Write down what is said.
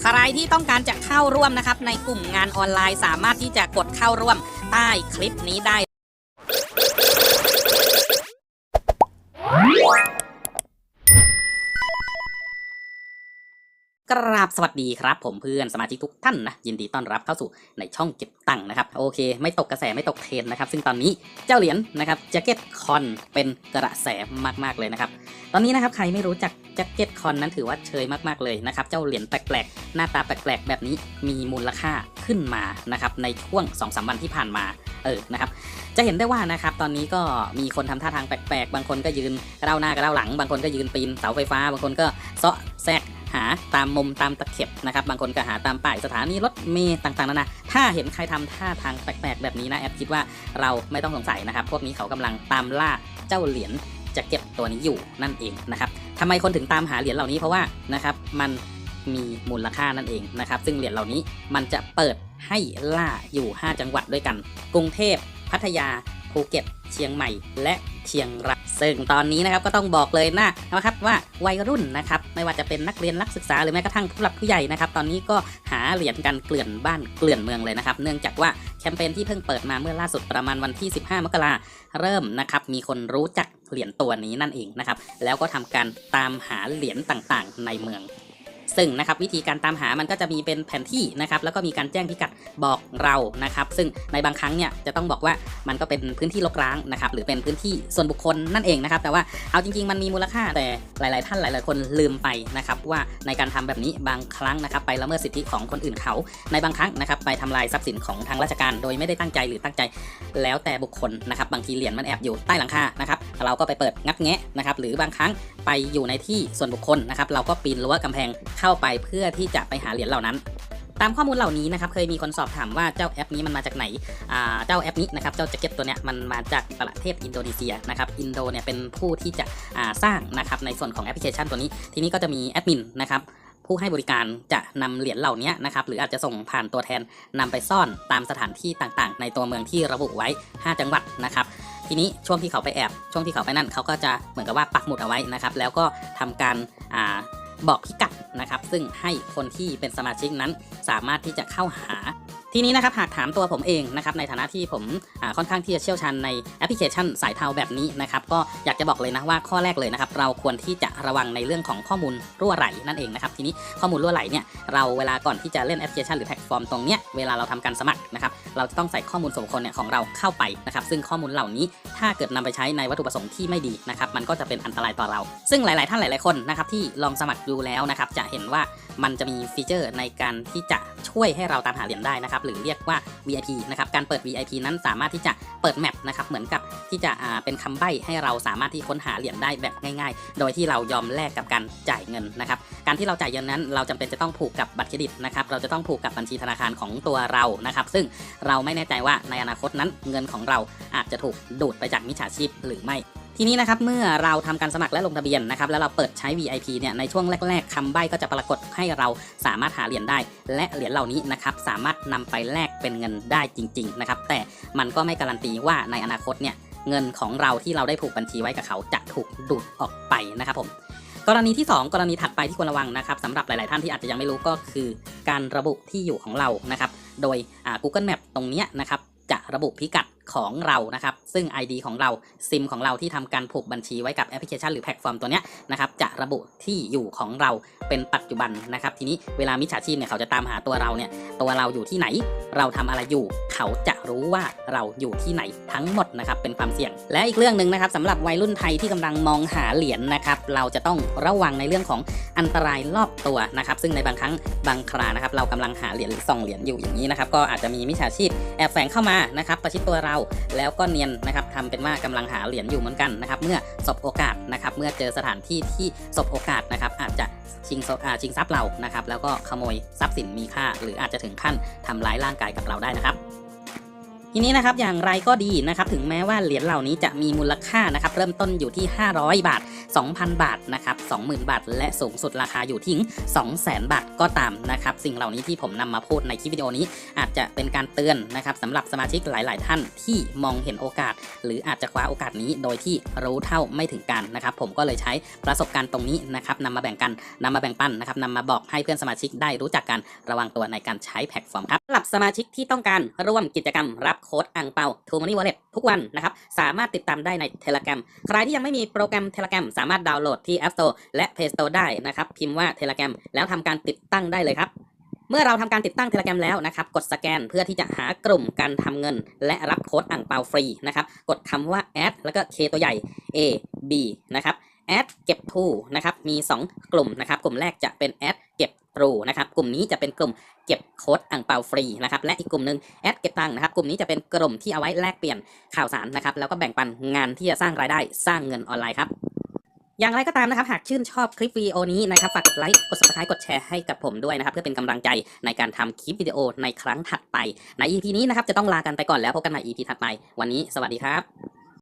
ใครที่ต้องการจะเข้าร่วมนะครับในกลุ่มงานออนไลน์สามารถที่จะกดเข้าร่วมใต้คลิปนี้ได้ กราบสวัสดีครับ ผมเพื่อนสมาชิกทุกท่านนะยินดีต้อนรับเข้าสู่ในช่องเก็บตังค์นะครับโอเค ไม่ตกกระแสไม่ตกเทรนนะครับ ซึ่งตอนนี้เจ้าเหรียญนะครับแจ็คเก็ตคอนเป็นกระแสมากๆเลยนะครับตอนนี้นะครับใครไม่รู้จักแจ็คเก็ตคอนนั้นถือว่าเชยมากๆเลยนะครับเจ้าเหรียญแปลกๆ หน้าตาแปลกๆ แบบนี้มีมูลค่าขึ้นมานะครับในช่วง2อสวันที่ผ่านมาเออนะครับจะเห็นได้ว่านะครับตอนนี้ก็มีคนทำท่าทางแปลกๆ บางคนก็ยืนเด้าหน้ากระเด้าหลัง บางคนก็ยืนปีนเสาไฟฟ้า บางคนก็เซาะแซก หาตามมุมตามตะเข็บนะครับ บางคนก็หาตามป้ายสถานีรถเมล์ต่างๆนานาถ้าเห็นใครทำท่าทางแปลกๆแบบนี้นะแอปคิดว่าเราไม่ต้องสงสัยนะครับ พวกนี้เขากำลังตามล่าเจ้าเหรียญจะเก็บตัวนี้อยู่นั่นเองนะครับทำไมคนถึงตามหาเหรียญเหล่านี้เพราะว่านะครับมันมีมูลค่านั่นเองนะครับ ซึ่งเหรียญเหล่านี้มันจะเปิดให้ล่าอยู่ 5 จังหวัดด้วยกัน กรุงเทพ พัทยา ภูเก็ต เชียงใหม่ และ เชียงรายซึ่งตอนนี้นะครับก็ต้องบอกเลยนะนะครับว่าวัยรุ่นนะครับไม่ว่าจะเป็นนักเรียนนักศึกษาหรือแม้กระทั่งผู้หลักผู้ใหญ่นะครับตอนนี้ก็หาเหรียญกันเกลื่อนบ้านเกลื่อนเมืองเลยนะครับ เนื่องจากว่าแคมเปญที่เพิ่งเปิดมาเมื่อล่าสุดประมาณวันที่ 15 มกราเริ่มนะครับมีคนรู้จักเหรียญตัวนี้นั่นเองนะครับแล้วก็ทำการตามหาเหรียญต่างๆ ในเมือง ซึ่งนะครับวิธีการตามหามันก็จะมีเป็นแผนที่นะครับแล้วก็มีการแจ้งพิกัดบอกเรานะครับ ซึ่งในบางครั้งเนี่ยจะต้องบอกว่ามันก็เป็นพื้นที่รกร้างนะครับหรือเป็นพื้นที่ส่วนบุคคลนั่นเองนะครับ แต่ว่าเอาจริงๆมันมีมูลค่าแต่หลาย ๆ ท่านหลาย ๆ คนลืมไปนะครับว่าในการทำแบบนี้บางครั้งนะครับไปละเมิดสิทธิของคนอื่นเขาในบางครั้งนะครับไปทำลายทรัพย์สินของทางราชการ โดยไม่ได้ตั้งใจหรือตั้งใจแล้วแต่บุคคลนะครับบางทีเหรียญมันแอบอยู่ใต้หลังคานะครับเราก็ไปเปิดงัดแงะนะครับหรือบางครั้งไปอยู่ในที่ส่วนบุคคลนะครับเราก็ปีนรั้วกำแพงเข้าไปเพื่อที่จะไปหาเหรียญเหล่านั้น ตามข้อมูลเหล่านี้นะครับเคยมีคนสอบถามว่าเจ้าแอปนี้มันมาจากไหนเจ้าแอปนี้นะครับเจ้าแจ็คเก็ตตัวเนี้ยมันมาจากประเทศอินโดนีเซียนะครับอินโดเนี่ยเป็นผู้ที่จะสร้างนะครับในส่วนของแอปพลิเคชันตัวนี้ ทีนี้ก็จะมีแอดมินนะครับผู้ให้บริการจะนำเหรียญเหล่านี้นะครับหรืออาจจะส่งผ่านตัวแทนนำไปซ่อนตามสถานที่ต่างๆ ในตัวเมืองที่ระบุไว้ 5 จังหวัดนะครับทีนี้ช่วงที่เขาไปแอบ ช่วงที่เขาไปนั่นเขาก็จะเหมือนกับว่าปักหมุดเอาไว้นะครับแล้วก็ทำการ บอกพิกัดนะครับ ซึ่งให้คนที่เป็นสมาชิกนั้นสามารถที่จะเข้าหา ทีนี้นะครับหากถามตัวผมเองนะครับในฐานะที่ผมค่อนข้างที่จะเชี่ยวชาญในแอปพลิเคชันสายเทาแบบนี้นะครับก็อยากจะบอกเลยนะว่าข้อแรกเลยนะครับเราควรที่จะระวังในเรื่องของข้อมูลรั่วไหลนั่นเองนะครับทีนี้ข้อมูลรั่วไหลเนี่ยเราเวลาก่อนที่จะเล่นแอปพลิเคชันหรือแพลตฟอร์มตรงเนี้ยเวลาเราทำการสมัครนะครับเราจะต้องใส่ข้อมูลส่วนบุคคลเนี่ยของเราเข้าไปนะครับซึ่งข้อมูลเหล่านี้ถ้าเกิดนำไปใช้ในวัตถุประสงค์ที่ไม่ดีนะครับมันก็จะเป็นอันตรายต่อเรา ซึ่งหลาย ๆ ท่านหลาย ๆ คนนะครับที่ลองสมัครดูแล้วนะครับจะเห็นว่ามันจะมีฟีเจอร์ในการที่จะช่วยให้เราตามหาเหรียญได้นะครับหรือเรียกว่า VIP นะครับการเปิด VIP นั้นสามารถที่จะเปิดแมปนะครับเหมือนกับที่จะเป็นคำใบ้ให้เราสามารถที่ค้นหาเหรียญได้แบบง่ายๆ โดยที่เรายอมแลกกับการจ่ายเงินนะครับการที่เราจ่ายเงินนั้นเราจำเป็นจะต้องผูกกับบัตรเครดิตนะครับเราจะต้องผูกกับบัญชีธนาคารของตัวเรานะครับซึ่งเราไม่แน่ใจว่าในอนาคตนั้นเงินของเราอาจจะถูกดูดไปจากมิจฉาชีพหรือไม่ ทีนี้นะครับเมื่อเราทำการสมัครและลงทะเบียนนะครับแล้วเราเปิดใช้ VIP เนี่ยในช่วงแรก ๆคำใบ้ก็จะปรากฏให้เราสามารถหาเหรียญได้ และเหรียญเหล่านี้นะครับสามารถนำไปแลกเป็นเงินได้จริง ๆ นะครับ แต่มันก็ไม่การันตีว่าในอนาคตเนี่ยเงินของเราที่เราได้ผูกบัญชีไว้กับเขาจะถูกดูดออกไปนะครับผมกรณีที่ 2 กรณีถัดไปที่ควรระวังนะครับสำหรับหลาย ๆ ท่านที่อาจจะยังไม่รู้ก็คือ การระบุที่อยู่ของเรานะครับ โดย Google Map ตรงนี้นะครับจะระบุพิกัด ของเรานะครับ ซึ่ง ID ของเราซิมของเราที่ทำการผูกบัญชีไว้กับแอปพลิเคชันหรือแพลตฟอร์มตัวเนี้ยนะครับจะระบุที่อยู่ของเราเป็นปัจจุบันนะครับ ทีนี้เวลามิจฉาชีพเนี่ยเขาจะตามหาตัวเราเนี่ยตัวเราอยู่ที่ไหน เราทำอะไรอยู่ เขาจะรู้ว่าเราอยู่ที่ไหนทั้งหมดนะครับเป็นความเสี่ยง และอีกเรื่องหนึ่งนะครับสำหรับวัยรุ่นไทยที่กำลังมองหาเหรียญนะครับเราจะต้องระวังในเรื่องของอันตรายรอบตัวนะครับซึ่งในบางครั้งบางครานะครับเรากำลังหาเหรียญหรือส่องเหรียญอยู่อย่างนี้นะครับก็อาจจะมีมิจฉาชีพแอบแฝงเข้ามานะครับประชิดตัวเราแล้วก็เนียนนะครับทำเป็นว่ากำลังหาเหรียญอยู่เหมือนกันนะครับเมื่อสบโอกาสนะครับเมื่อเจอสถานที่ที่สบโอกาสนะครับอาจจะชิงทรัพย์อ่าชิงทรัพย์เรานะครับแล้วก็ขโมยทรัพย์สินมีค่า หรืออาจจะถึงขั้นทำร้ายร่างกายกับเราได้นะครับ ทีนี้นะครับอย่างไรก็ดีนะครับถึงแม้ว่าเหรียญเหล่านี้จะมีมูลค่านะครับเริ่มต้นอยู่ที่ 500 บาท 2,000 บาทนะครับ20,000 บาท และสูงสุดราคาอยู่ที่200,000 บาทก็ตามนะครับสิ่งเหล่านี้ที่ผมนำมาพูดในคลิปวิดีโอนี้ อาจจะเป็นการเตือนนะครับสำหรับสมาชิกหลาย ๆ ท่านที่มองเห็นโอกาส หรืออาจจะคว้าโอกาสนี้โดยที่รู้เท่าไม่ถึงการนะครับผมก็เลยใช้ประสบการณ์ตรงนี้นะครับนำมาแบ่งกันนำมาแบ่งปันนะครับนำมาบอกให้เพื่อนสมาชิกได้รู้จักกันระวังตัวในการใช้แพลตฟอร์มครับสำหรับสมาชิกที่ต้องการร่วมกิจกรรมรับโค้ดอังเปา t ูมันนี่วอลเล็ตทุกวันนะครับ สามารถติดตามได้ใน Telegram ใครที่ยังไม่มีโปรแกรม Telegram สามารถดาวน์โหลดที่ App Store และ Play Store ได้นะครับ พิมพ์ว่า Telegram แล้วทำการติดตั้งได้เลยครับเมื่อเราทำการติดตั้ง Telegram แล้วนะครับ กดสแกนเพื่อที่จะหากลุ่มการทำเงิน และรับโค้ดอ่างเปาฟรีนะครับ กดคำว่า add แล้วก็ K ตัวใหญ่ A B นะครับ add เก็บ to นะครับ มี 2 กลุ่มนะครับ กลุ่มแรกจะเป็น add เก็บ true นะครับกลุ่มนี้จะเป็นกลุ่มเก็บโค้ดอ่างเปาฟรีนะครับและอีกกลุ่มหนึ่ง add เก็บตังค์นะครับกลุ่มนี้จะเป็นกลุ่มที่เอาไว้แลกเปลี่ยนข่าวสารนะครับแล้วก็แบ่งปันงานที่จะสร้างรายได้สร้างเงินออนไลน์ครับอย่างไรก็ตามนะครับ หากชื่นชอบคลิปวิดีโอนี้นะครับฝากกดไลค์กด subscribe กดแชร์ให้กับผมด้วยนะครับ เพื่อเป็นกำลังใจในการทำคลิปวิดีโอในครั้งถัดไป ใน EP นี้นะครับจะต้องลากันไปก่อนแล้วพบกันใหม่ EP ถัดไป วันนี้สวัสดีครับ